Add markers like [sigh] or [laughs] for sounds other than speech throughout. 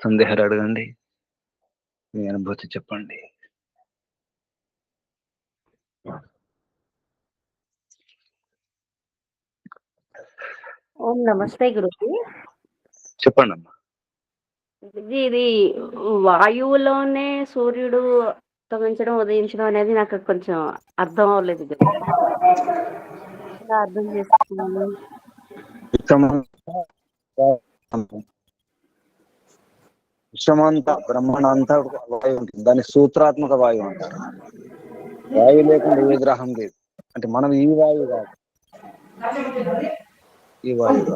సందేహాలు అడగండి. మీ అనుభూతి చెప్పండి. ఓం నమస్తే గురుజీ. చెప్పండి అమ్మా ఇది వాయువులోనే సూర్యుడు ఉదయించడం ఉదయించడం అనేది నాకు కొంచెం అర్థం అవ్వలేదు అర్థం చేసుకున్నాను? విశ్వమంతా బ్రహ్మాండంతా వాయువు ఉంటుంది. దాన్ని సూత్రాత్మక వాయువు అంటారు. వాయువు లేకుండా ఏ గ్రహం లేదు. అంటే మనం ఈ వాయువు కాదు. ఈ వాయువు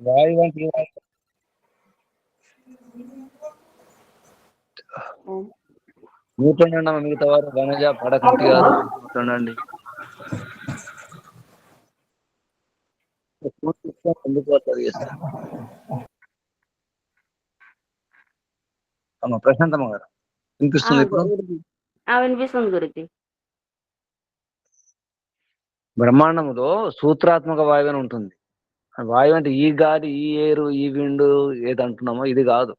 వాయువు అంటే అన్న మిగతా వారు? వనజ పడకంటి గారు. ఉండండి. చేస్తారు? అమ్మ ప్రశాంతమ్మ గారు వినిపిస్తుంది ఇప్పుడు? వినిపిస్తుంది గురుజీ. బ్రహ్మాండంలో సూత్రాత్మక వాయువు అని ఉంటుంది. వాయువు అంటే ఈ గాలి ఈ ఏరు ఈ విండు ఏది అంటున్నామో ఇది కాదు.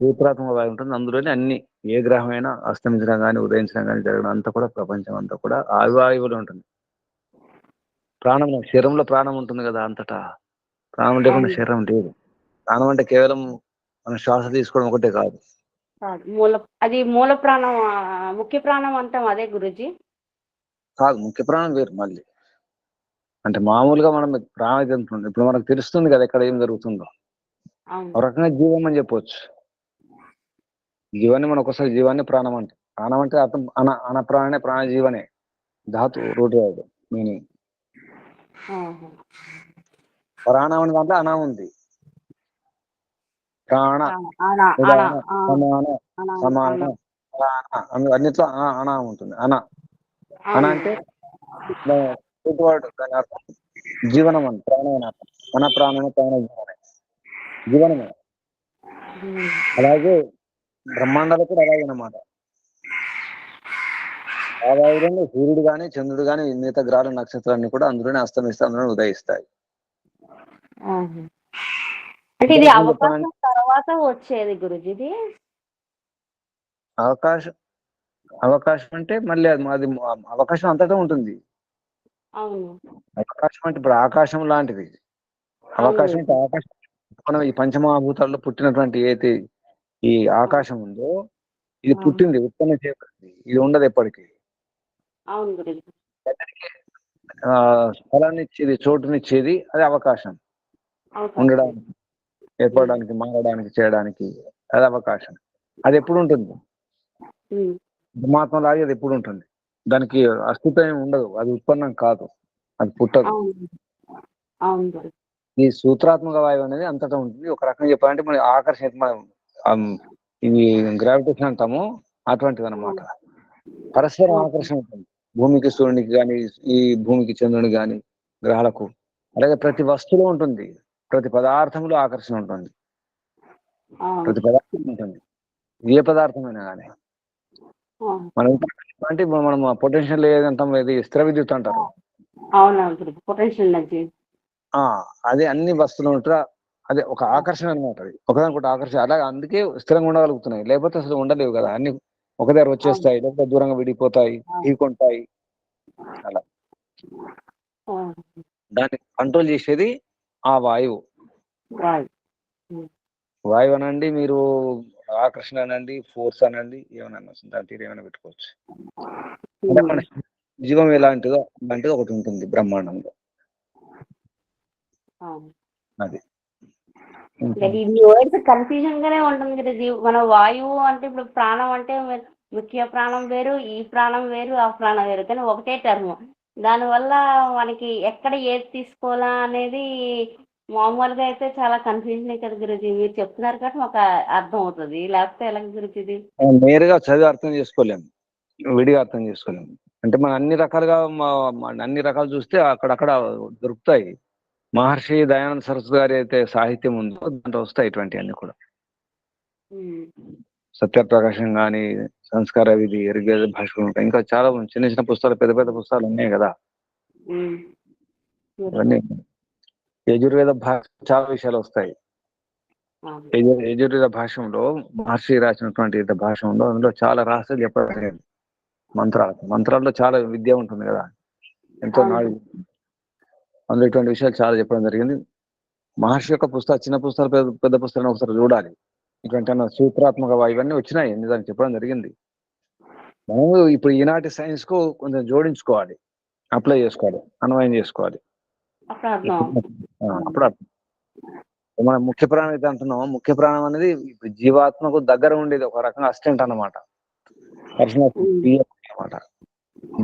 సూత్రాత్మక వాయువు ఉంటుంది. అందులోనే అన్ని ఏ గ్రహమైనా అస్తమించడం కానీ ఉదయించడం కానీ జరగడం అంతా కూడా ప్రపంచం అంతా కూడా ఆ వాయువులో ఉంటుంది. ప్రాణం శరీరంలో ప్రాణం ఉంటుంది కదా అంతటా. ప్రాణం లేకుండా. శరీరం లేదు. ప్రాణం అంటే కేవలం మనం శ్వాస తీసుకోవడం ఒకటే కాదు. మూల అది మూల ప్రాణం ముఖ్య ప్రాణం అంటాం అదే గురుజీ? కాదు ముఖ్య ప్రాణం వేరు మళ్ళీ. అంటే మామూలుగా మనం ప్రాణం అయితే ఉంటుంది? ఇప్పుడు మనకు తెలుస్తుంది కదా ఎక్కడ ఏం జరుగుతుందో. ఒక రకంగా జీవం అని చెప్పొచ్చు. జీవాన్ని మనం ఒకసారి జీవాన్ని ప్రాణం అంటే. ప్రాణం అంటే అర్థం అన అన ప్రాణనే ప్రాణ జీవనే ధాతు రూట్ మీనింగ్. ప్రాణం అనే దాంట్లో అనా ఉంది. ప్రాణ. సమాన సమాన. ప్రాణ అన్నిట్లో అనా ఉంటుంది. అన అన. అంటే దాని అర్థం. జీవనం అని ప్రాణం అని అర్థం. మన ప్రాణమే ప్రాణ జీవనే జీవనమే. అలాగే బ్రహ్మాండాలు కూడా అలాగే అన్నమాట ఆ సూర్యుడు గాని చంద్రుడు గాని మిగతా గ్రహాలు నక్షత్రాన్ని కూడా అందులోనే అస్తమిస్తాయి అందులోనే ఉదయిస్తాయి. అంటే ఇది అవకాశం తర్వాత వచ్చేది అవకాశం అవకాశం అంటే మళ్ళీ అది అవకాశం అంతటా ఉంటుంది. అవకాశం అంటే ఇప్పుడు ఆకాశం లాంటిది. అవకాశం అంటే ఆకాశం. మనం ఈ పంచమహాభూతాల్లో పుట్టినటువంటి ఏది ఈ ఆకాశం ఉందో ఇది. పుట్టింది ఉత్పన్న చేయబడింది ఇది ఉండదు ఎప్పటికీ. అవును గురుజీ. ఆ స్థలాన్ని ఇచ్చేది చోటునిచ్చేది అది అవకాశం. ఉండడానికి ఏర్పడడానికి మారడానికి చేయడానికి అది అవకాశం. అది ఎప్పుడు ఉంటుంది. పరమాత్మ లాగే అది ఎప్పుడు ఉంటుంది? దానికి అస్తిత్వం ఉండదు. అది ఉత్పన్నం కాదు. అది పుట్టదు. ఈ సూత్రాత్మక వాయువు అనేది అంతటా ఉంటుంది. ఒక రకంగా చెప్పాలంటే మన ఆకర్షణ ఇవి గ్రావిటేషన్ అంటాము అటువంటిది అనమాట పరస్పరం ఆకర్షణ ఉంటుంది. భూమికి సూర్యునికి కానీ ఈ భూమికి చంద్రునికి కానీ గ్రహాలకు అలాగే ప్రతి వస్తువులో ఉంటుంది. ప్రతి పదార్థంలో ఆకర్షణ ఉంటుంది. ప్రతి పదార్థం ఉంటుంది. ఏ పదార్థమైనా కానీ. మనం అంటే మనం పొటెన్షియల్ ఏదంటాం ఇది స్థిర విద్యుత్ అంటారు. అదే అన్ని వస్తువులు ఉంటా అదే ఒక ఆకర్షణ అనమాట అది. ఒకదానికొకటి ఆకర్షణ అలాగే అందుకే స్థిరంగా ఉండగలుగుతున్నాయి. లేకపోతే అసలు ఉండలేవు కదా. అన్ని ఒక దగ్గర వచ్చేస్తాయి లేకపోతే దూరంగా విడిపోతాయి ఢీకొంటాయి అలా. దాన్ని కంట్రోల్ చేసేది ఆ వాయువు. వాయు. వాయువు అనండి మీరు ఆకర్షణ అనండి ఫోర్స్ అనండి ఏమైనా అనొచ్చు. దాని తీరు ఏమైనా పెట్టుకోవచ్చు. జీవం ఎలాంటిదో అలాంటిది ఒకటి ఉంటుంది బ్రహ్మాండంలో. అది. ఈ వర్డ్స్ కన్ఫ్యూజన్ గానే ఉంటుంది కదా ఇది మన వాయువు అంటే ఇప్పుడు ప్రాణం అంటే ముఖ్య ప్రాణం వేరు ఈ ప్రాణం వేరు ఆ ప్రాణం వేరు కానీ ఒకటే టర్మ్ దానివల్ల మనకి ఎక్కడ ఏది తీసుకోవాలా అనేది మామూలుగా అయితే చాలా కన్ఫ్యూజన్ కదా గురుజీ. మీరు చెప్తున్నారు కాబట్టి మాకు అర్థం అవుతుంది. లేకపోతే ఎలా గురుజీ ఇది? మనం నేరుగా చదివి అర్థం చేసుకోలేము విడిగా అర్థం చేసుకోలేము అంటే మనం అన్ని రకాలుగా అన్ని రకాలు చూస్తే అక్కడక్కడ దొరుకుతాయి. మహర్షి దయానంద సరస్వతి గారి అయితే సాహిత్యం ఉందో దాంట్లో వస్తాయి ఇటువంటి అన్ని కూడా. సత్యప్రకాశం కానీ సంస్కార విధి ఋగ్వేద భాషలు ఉంటాయి. ఇంకా చాలా చిన్న చిన్న పుస్తకాలు పెద్ద పెద్ద పుస్తకాలు ఉన్నాయి కదా. ఇవన్నీ యజుర్వేద భాష చాలా విషయాలు వస్తాయి. యజుర్వేద భాషలో మహర్షి రాసినటువంటి భాషలో అందులో చాలా రహస్యాలు చెప్పడం జరిగింది మంత్రాలు. మంత్రాల్లో చాలా విద్య ఉంటుంది కదా. ఎంతో అవును. అందులో ఇటువంటి విషయాలు చాలా చెప్పడం జరిగింది. మహర్షి యొక్క పుస్తకాలు చిన్న పుస్తకాలు పెద్ద పెద్ద పుస్తకాలు ఒకసారి చూడాలి. ఇటువంటి సూత్రాత్మక ఇవన్నీ వచ్చినాయి. నిజానికి చెప్పడం జరిగింది. మనము ఇప్పుడు ఈనాటి సైన్స్కు కొంచెం జోడించుకోవాలి. అప్లై చేసుకోవాలి. అన్వయం చేసుకోవాలి. అప్పుడు. మన ముఖ్య ప్రాణం అయితే అంటున్నామో ముఖ్య ప్రాణం అనేది ఇప్పుడు జీవాత్మకు దగ్గర ఉండేది. ఒక రకంగా అసిస్టెంట్ అన్నమాట. పర్సనల్ అన్నమాట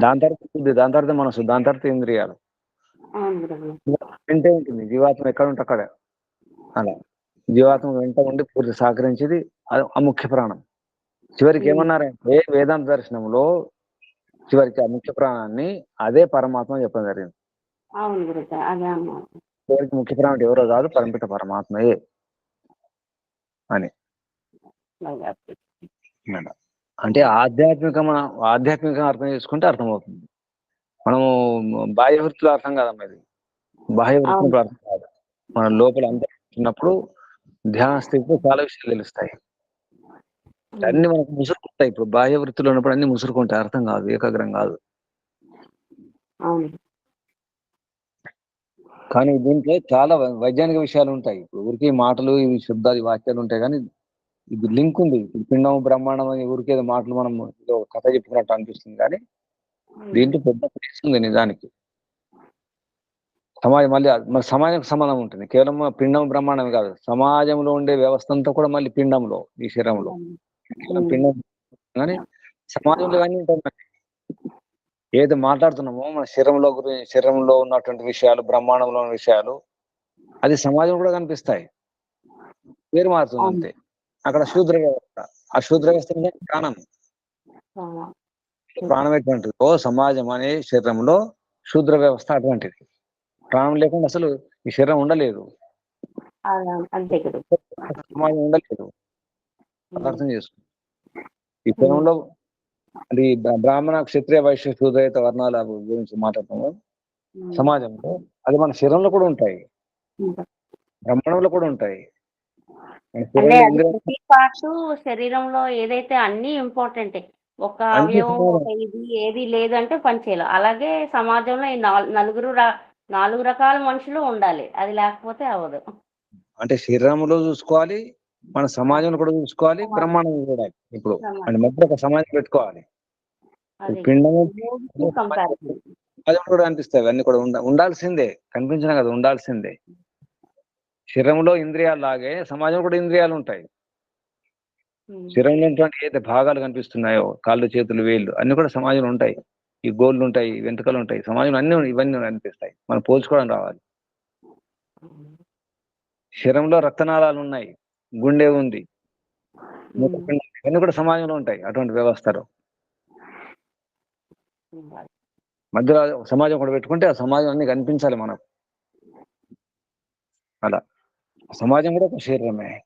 దాని తర్వాత బుద్ధి, దాని తర్వాత మనసు దాని తర్వాత ఇంద్రియాలు. వెంటే ఉంటుంది. జీవాత్మ ఎక్కడ ఉంటే అక్కడ. అలా. జీవాత్మ వెంట ఉండి పూర్తి సహకరించేది అది ఆ ముఖ్య ప్రాణం. చివరికి. ఏమన్నారంటే వేదాంత దర్శనంలో చివరికి ఆ ముఖ్య ప్రాణాన్ని అదే పరమాత్మ చెప్పడం జరిగింది. చివరికి ముఖ్య ప్రాణం ఎవరో కాదు పరమిత పరమాత్మయే. అని. అంటే ఆధ్యాత్మిక మనం ఆధ్యాత్మికంగా అర్థం చేసుకుంటే అర్థమవుతుంది. మనము బాహ్య వృత్తిలో అర్థం కాదమ్మా ఇది. బాహ్య వృత్తిలో అర్థం కాదు. మన లోపల అంతరిస్తున్నప్పుడు ధ్యాన స్థితిలో చాలా విషయాలు తెలుస్తాయి. అన్ని మనకు ముసురుకుంటాయి. ఇప్పుడు బాహ్య వృత్తిలో ఉన్నప్పుడు అన్ని ముసురుకుంటాయి. అర్థం కాదు ఏకాగ్రం కాదు. కానీ దీంట్లో చాలా వైజ్ఞానిక విషయాలు ఉంటాయి. ఇప్పుడు ఊరికి మాటలు ఇవి శబ్దాలు వాక్యాలు ఉంటాయి కానీ ఇది లింక్ ఉంది. పిండం బ్రహ్మాండం అని ఊరికేదో మాటలు మనం కథ చెప్పుకున్నట్టు అనిపిస్తుంది. కానీ దీంట్లో పెద్ద ప్లేస్ ఉంది నిజానికి. సమాజం మళ్ళీ మరి సమాజంకి సంబంధం ఉంటుంది. కేవలం పిండం బ్రహ్మాండం కాదు. సమాజంలో ఉండే వ్యవస్థ అంతా కూడా మళ్ళీ పిండంలో ఈ శరీరంలో. పిండం కానీ సమాజంలో కానీ. ఏది మాట్లాడుతున్నామో మన శరీరంలో గురించి శరీరంలో ఉన్నటువంటి విషయాలు బ్రహ్మాండంలో ఉన్న విషయాలు అది సమాజం కూడా కనిపిస్తాయి. పేరు మారుతుంది. అంతే. అక్కడ శూద్ర వ్యవస్థ. ఆ శూద్ర వ్యవస్థ ప్రాణం. ప్రాణం ఎటువంటిది ఓ సమాజం అనే శరీరంలో శూద్ర వ్యవస్థ అటువంటిది. ప్రాణం లేకుండా అసలు ఈ శరీరం ఉండలేదు. సమాజం ఉండలేదు. అర్థం చేసుకో ఈ శరీరంలో అది బ్రా- బ్రాహ్మణ క్షత్రియ వైశ్య శూద్రయుత వర్ణాల గురించి మాట్లాడుతున్నాము. సమాజంలో అది మన శరీరంలో కూడా ఉంటాయి. బ్రహ్మాండంలో కూడా ఉంటాయి. శరీరంలో ఏదైతే అన్ని ఇంపార్టెంటే ఒక అవయవం ఇది ఏది లేదంటే పనిచేయాలి అలాగే సమాజంలో ఈ నాల్- నలుగురు ర- నాలుగు రకాల మనుషులు ఉండాలి. అది లేకపోతే అవ్వదు. అంటే శరీరంలో చూసుకోవాలి మన సమాజంలో కూడా చూసుకోవాలి బ్రహ్మాండం కూడా ఇప్పుడు సమాజం. అంటే మధ్య ఒక సమాజం పెట్టుకోవాలి. అదే పిండము సమాజం కూడా కనిపిస్తాయి అన్ని కూడా ఉండ ఉండాల్సిందే. కనిపించినా కదా ఉండాల్సిందే. శరీరంలో ఇంద్రియాలు లాగే సమాజంలో కూడా ఇంద్రియాలు ఉంటాయి శరీరంలో ఉన్నటువంటి ఏదైతే భాగాలు కనిపిస్తున్నాయో కాళ్ళు చేతులు వేళ్ళు అన్ని కూడా సమాజంలో ఉంటాయి. ఈ గోళ్ళు ఉంటాయి వెంట్రుకలు ఉంటాయి. సమాజంలో అన్ని ఇవన్నీ కనిపిస్తాయి. మనం పోల్చుకోవడం రావాలి. శరీరంలో రక్తనాళాలు ఉన్నాయి. గుండె ఉంది. ఇవన్నీ కూడా సమాజంలో ఉంటాయి. అటువంటి వ్యవస్థలో. మధ్యలో సమాజం కూడా పెట్టుకుంటే ఆ సమాజం అన్ని కనిపించాలి మనకు. అలా. సమాజం కూడా ఒక శరీరమే.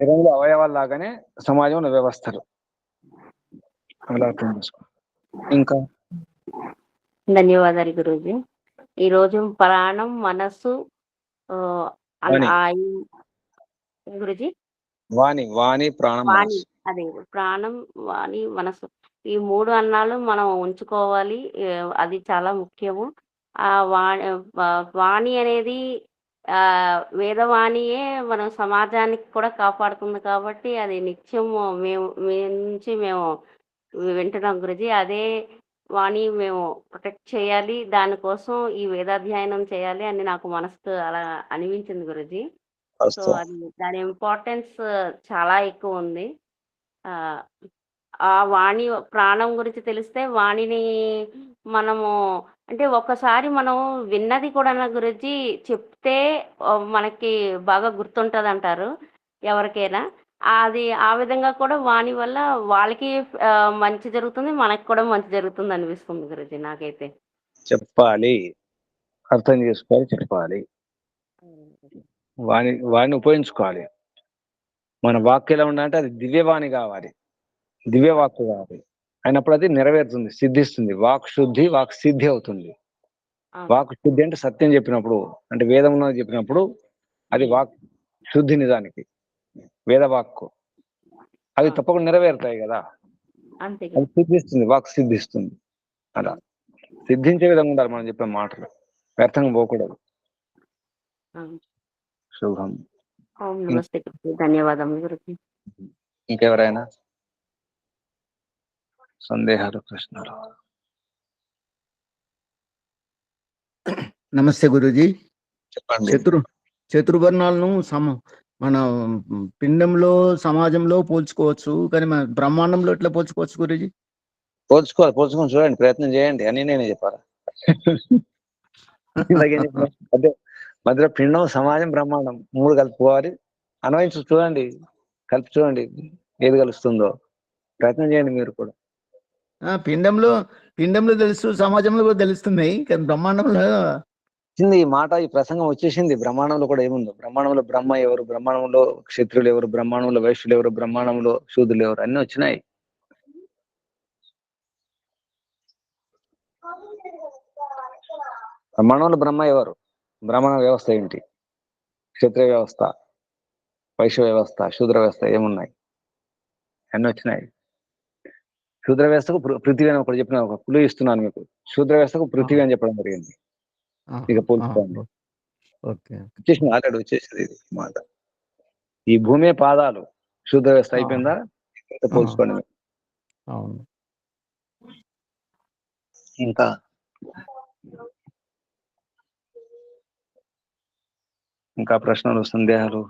శరీరంలో అవయవాలు లాగానే సమాజంలో వ్యవస్థలు. అలా అర్థం చేసుకో ఇంకా? ధన్యవాదాలు గురూజీ. ఈ రోజు ప్రాణం మనస్సు గురుజీ? వాణి వాణి ప్రాణం వాణి. అదే ప్రాణం వాణి మనసు ఈ మూడు అన్నాలు మనం ఉంచుకోవాలి. అది చాలా ముఖ్యము. ఆ వాణి వాణి అనేది వేదవాణియే మన సమాజానికి కూడా కాపాడుతుంది కాబట్టి అది నిత్యం మేము మీ నుంచి మేము వింటున్నాం గురుజీ. అదే వాణి మేము ప్రొటెక్ట్ చేయాలి. దానికోసం ఈ వేదాధ్యయనం చేయాలి అని నాకు మనసుకు అలా అనిపించింది గురుజీ. సో. అది దాని ఇంపార్టెన్స్ చాలా ఎక్కువ ఉంది. ఆ వాణి ప్రాణం గురించి తెలిస్తే వాణిని మనము అంటే ఒక్కసారి మనం విన్నది కూడా నా గురించి చెప్తే మనకి బాగా గుర్తుంటది అంటారు ఎవరికైనా. అది ఆ విధంగా కూడా వాణి వల్ల వాళ్ళకి మంచి జరుగుతుంది మనకి కూడా మంచి జరుగుతుంది అనిపిస్తుంది గురుజీ నాకైతే. చెప్పాలి. అర్థం చేసుకోవాలి చెప్పాలి. వాణి వాడిని ఉపయోగించుకోవాలి. మన వాక్యం ఎలా ఉండాలంటే అది దివ్యవాణి కావాలి. దివ్య వాక్కు కాదు. అయినప్పుడు అది నెరవేరుతుంది సిద్ధిస్తుంది. వాక్ శుద్ధి వాక్ సిద్ధి అవుతుంది. వాక్ శుద్ధి అంటే సత్యం చెప్పినప్పుడు అంటే వేదం ఉన్నది చెప్పినప్పుడు అది వాక్ శుద్ధి నిజానికి వేద వాక్కు అవి తప్పకుండా నెరవేరుతాయి కదా. అది సిద్ధిస్తుంది వాక్ సిద్ధిస్తుంది. అలా. సిద్ధించే విధంగా ఉండాలి మనం చెప్పే మాటలు. వ్యర్థంగా పోకూడదు. శుభం. గురుజీ. ఇంకెవరైనా? సందేహాలు ప్రశ్నలు. నమస్తే గురూజీ. చెప్పండి. చతురు చతుర్వర్ణాలను సమ మన పిండంలో సమాజంలో పోల్చుకోవచ్చు కానీ మన బ్రహ్మాండంలో ఎట్లా పోల్చుకోవచ్చు గురూజీ? పోల్చుకోవాలి పోల్చుకొని చూడండి ప్రయత్నం చేయండి అని నేనే చెప్పాలా? [laughs] అదే మధ్యలో పిండం సమాజం బ్రహ్మాండం మూడు కలుపుకోవాలి. అన్వయించు చూడండి కలిపి చూడండి ఏది కలుస్తుందో. ప్రయత్నం చేయండి మీరు కూడా. పిండంలో పిండంలో తెలుసు సమాజంలో కూడా తెలుస్తున్నాయి కానీ బ్రహ్మాండంలో వచ్చింది ఈ మాట ఈ ప్రసంగం వచ్చేసింది. బ్రహ్మాండంలో కూడా ఏముందో? బ్రహ్మాండంలో బ్రహ్మ ఎవరు? బ్రహ్మాండంలో క్షత్రులు ఎవరు? బ్రహ్మాండంలో వైశ్యులు ఎవరు? బ్రహ్మాండంలో శూద్రులు ఎవరు? అన్ని వచ్చినాయి. బ్రహ్మాండంలో బ్రహ్మ ఎవరు? బ్రహ్మణ వ్యవస్థ ఏంటి? క్షత్రియ వ్యవస్థ వైశ్య వ్యవస్థ శూద్ర వ్యవస్థ ఏమున్నాయి? అన్ని వచ్చినాయి. శూద్ర వ్యవస్థకు పృథివీ అని ఒకటి చెప్పిన ఒక పులు ఇస్తున్నాను మీకు. శూద్ర వ్యవస్థకు పృథివీ అని చెప్పడం జరిగింది. ఇక పోల్చుకోండి. ఓకే. వచ్చేసింది ఆల్రెడీ వచ్చేసింది ఇది మాట. ఈ భూమే పాదాలు శూద్ర వ్యవస్థ అయిపోయిందా? పోల్చుకోండి. అవును. ఇంకా. ఇంకా ప్రశ్నలు సందేహాలు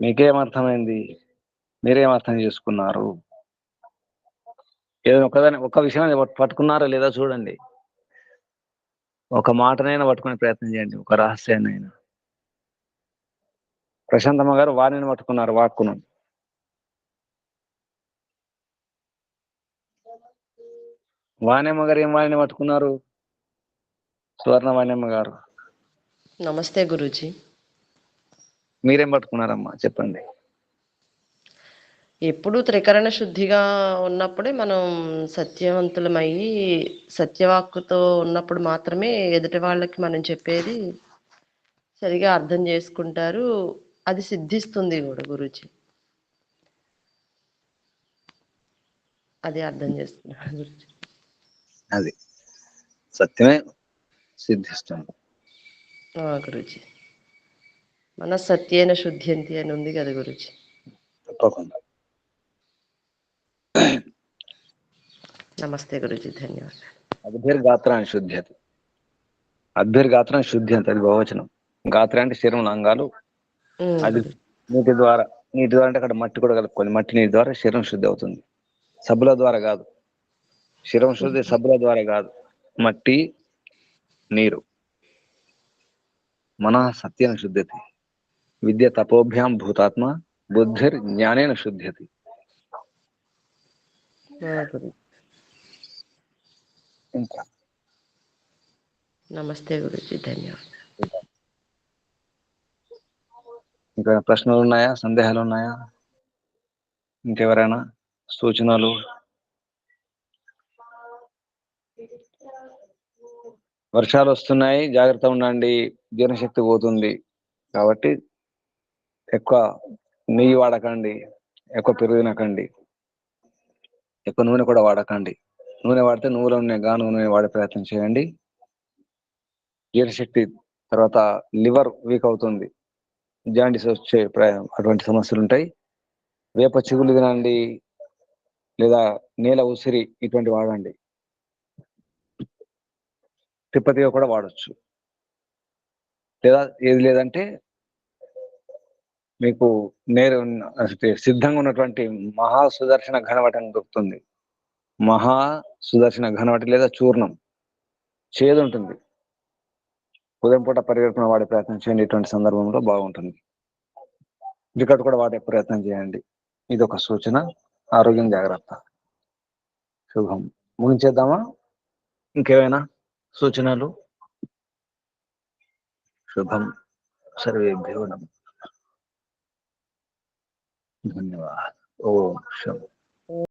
మీకేం అర్థమైంది? మీరేం అర్థం చేసుకున్నారు? ఏదో ఒకదాని ఒక పట్- పట్టుకున్నారా లేదా చూడండి. ఒక మాటనైనా పట్టుకునే ప్రయత్నం చేయండి ఒక రహస్యాన్నైనా. ప్రశాంతమ్మ గారు వాణిని పట్టుకున్నారు వాక్కును. వాణిమ్మ గారు ఏం వాణిని పట్టుకున్నారు? సువర్ణ వాణిమ్మ గారు. నమస్తే గురూజీ. మీరేం పట్టుకున్నారమ్మా? చెప్పండి. ఎప్పుడు త్రికరణ శుద్ధిగా ఉన్నప్పుడే మనం సత్యవంతులమయ్యి సత్యవాక్కుతో ఉన్నప్పుడు మాత్రమే ఎదుటి వాళ్ళకి మనం చెప్పేది సరిగా అర్థం చేసుకుంటారు. అది సిద్ధిస్తుంది కూడా గురూజీ. అది అర్థం చేసుకున్నాను గురూజీ. అది. సత్యమే సిద్ధిస్తుంది. గురూజీ. మన సత్యేన శుద్ధ్యంతి అని ఉంది కదా గురూజీ. తప్పకుండా. నమస్తే గురూజీ ధన్యవాదాలు అద్భిర్గాత్రాన్ని శుద్ధ్యతి। అద్భిర్గాత్రాన్ని శుద్ధ్యంతి అది బహువచనం। గాత్ర అంటే శరీరం అంగాలు అది. నీటి ద్వారా నీటి ద్వారా అంటే అక్కడ మట్టి కూడా కలుపుకోవాలి. మట్టి నీటి ద్వారా శరీరం శుద్ధి అవుతుంది. సబ్బుల ద్వారా కాదు. శరీరం శుద్ధి సబ్బుల ద్వారా కాదు. మట్టి నీరు. మన సత్యన శుద్ధ్యతి. విద్య తపోభ్యాం భూతాత్మ బుద్ధిర్ జ్ఞానేన శుద్ధ్యతి. ఇంకా నమస్తే గురూజీ ధన్యవాదాలు ఇంకా ప్రశ్నలు ఉన్నాయా? సందేహాలు ఉన్నాయా? ఇంకెవరైనా సూచనలు? వర్షాలు వస్తున్నాయి జాగ్రత్త ఉండండి జీర్ణశక్తి పోతుంది. కాబట్టి ఎక్కువ నెయ్యి వాడకండి ఎక్కువ పెరుగు తినకండి. ఎక్కువ నూనె కూడా వాడకండి. నూనె వాడితే నువ్వుల నూనె గా నూనె వాడే ప్రయత్నం చేయండి. జీర్ణశక్తి తర్వాత లివర్ వీక్ అవుతుంది. జాండీస్ వచ్చే అటువంటి సమస్యలు ఉంటాయి. వేప చిగులు తినండి లేదా నేల ఉసిరి ఇటువంటి వాడండి. తిప్పతిగా కూడా వాడచ్చు. లేదా ఏది లేదంటే మీకు నేరు సిద్ధంగా ఉన్నటువంటి మహా సుదర్శన ఘనవటం దొరుకుతుంది. మహా సుదర్శన ఘనవటి లేదా చూర్ణం చేదు ఉంటుంది. ఉదయం పూట పరిగెడుతున్న వాడే ప్రయత్నం చేయండి. ఇటువంటి సందర్భంలో బాగుంటుంది. వికట్ కూడా వాడే ప్రయత్నం చేయండి. ఇది ఒక సూచన. ఆరోగ్యం జాగ్రత్త. శుభం. ముగించేద్దామా? ఇంకేమైనా సూచనలు? శుభం. సర్వేభ్యో నమః. ధన్యవాదాలు ఓం శం